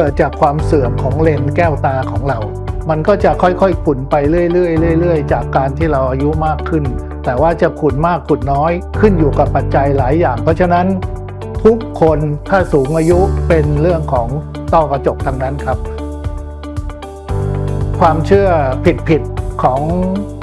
เกิดจากความเสื่อมของเลนส์แก้วตาของเรา มันก็จะค่อยๆขุ่นไปเรื่อยๆเรื่อยๆ จากการที่เราอายุมากขึ้น แต่ว่าจะขุ่นมากขุ่นน้อย ขึ้นอยู่กับปัจจัยหลายอย่าง เพราะฉะนั้นทุกคนถ้าสูงอายุเป็นเรื่องของต้อกระจกทั้งนั้นครับ ความเชื่อผิดๆ ของ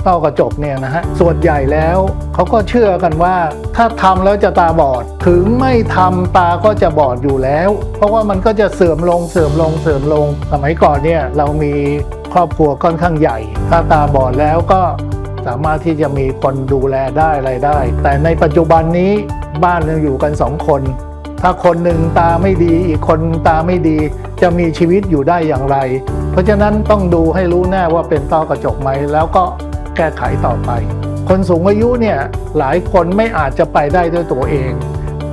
ต้อกระจกเนี่ยนะฮะส่วนใหญ่แล้วเขาก็เชื่อกันว่า ถ้าทำแล้วจะตาบอด ถึงไม่ทำตาก็จะบอดอยู่แล้ว เพราะว่ามันก็จะเสื่อมลงเสื่อมลงเสื่อมลง สมัยก่อนเนี่ยเรามีครอบครัวค่อนข้างใหญ่ ถ้าตาบอดแล้วก็สามารถที่จะมีคนดูแลได้อะไรได้ แต่ในปัจจุบันนี้บ้านเราอยู่กันสองคน ถ้าคนหนึ่งตาไม่ดี อีกคนตาไม่ดี จะมีชีวิตอยู่ได้อย่างไร เพราะฉะนั้นต้องดูให้รู้แน่ว่าเป็นต้อกระจกไหม แล้วก็แก้ไขต่อไป คนสูงอายุเนี่ยหลายคนไม่อาจจะไปได้ด้วยตัวเอง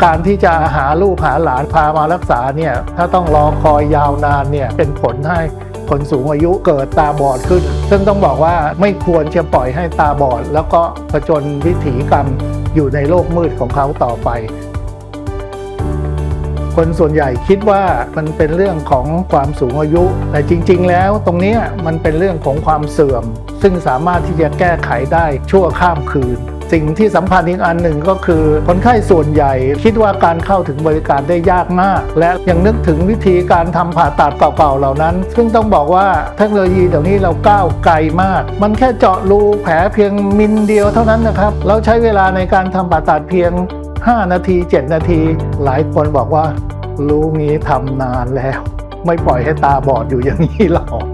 การที่จะหาลูกหาหลานพามารักษาเนี่ยถ้าต้องรอคอยยาวนานเนี่ยเป็นผลให้คนสูงอายุเกิดตาบอดขึ้น ซึ่งต้องบอกว่าไม่ควรจะปล่อยให้ตาบอด แล้วก็ผจญวิถีกรรมอยู่ในโลกมืดของเขาต่อไป คนส่วนใหญ่คิดว่ามันเป็นเรื่องของความสูงอายุ แต่จริง ๆ แล้วตรงนี้มันเป็นเรื่องของความเสื่อม ซึ่งสามารถที่จะแก้ไขได้ชั่วข้ามคืน สิ่งที่สำคัญอีกอันหนึ่งก็คือ คนไข้ส่วนใหญ่คิดว่าการเข้าถึงบริการได้ยากมาก และยังนึกถึงวิธีการทำผ่าตัดเก่าๆเหล่านั้น ซึ่งต้องบอกว่าเทคโนโลยีเดี๋ยวนี้เราก้าวไกลมาก มันแค่เจาะรูแผลเพียงมิลเดียวเท่านั้นนะครับเราใช้เวลาในการทำผ่าตัดเพียง 5 นาที 7 นาที หลายคนบอกว่า รู้งี้ทำนานแล้ว ไม่ปล่อยให้ตาบอดอยู่อย่างนี้หรอก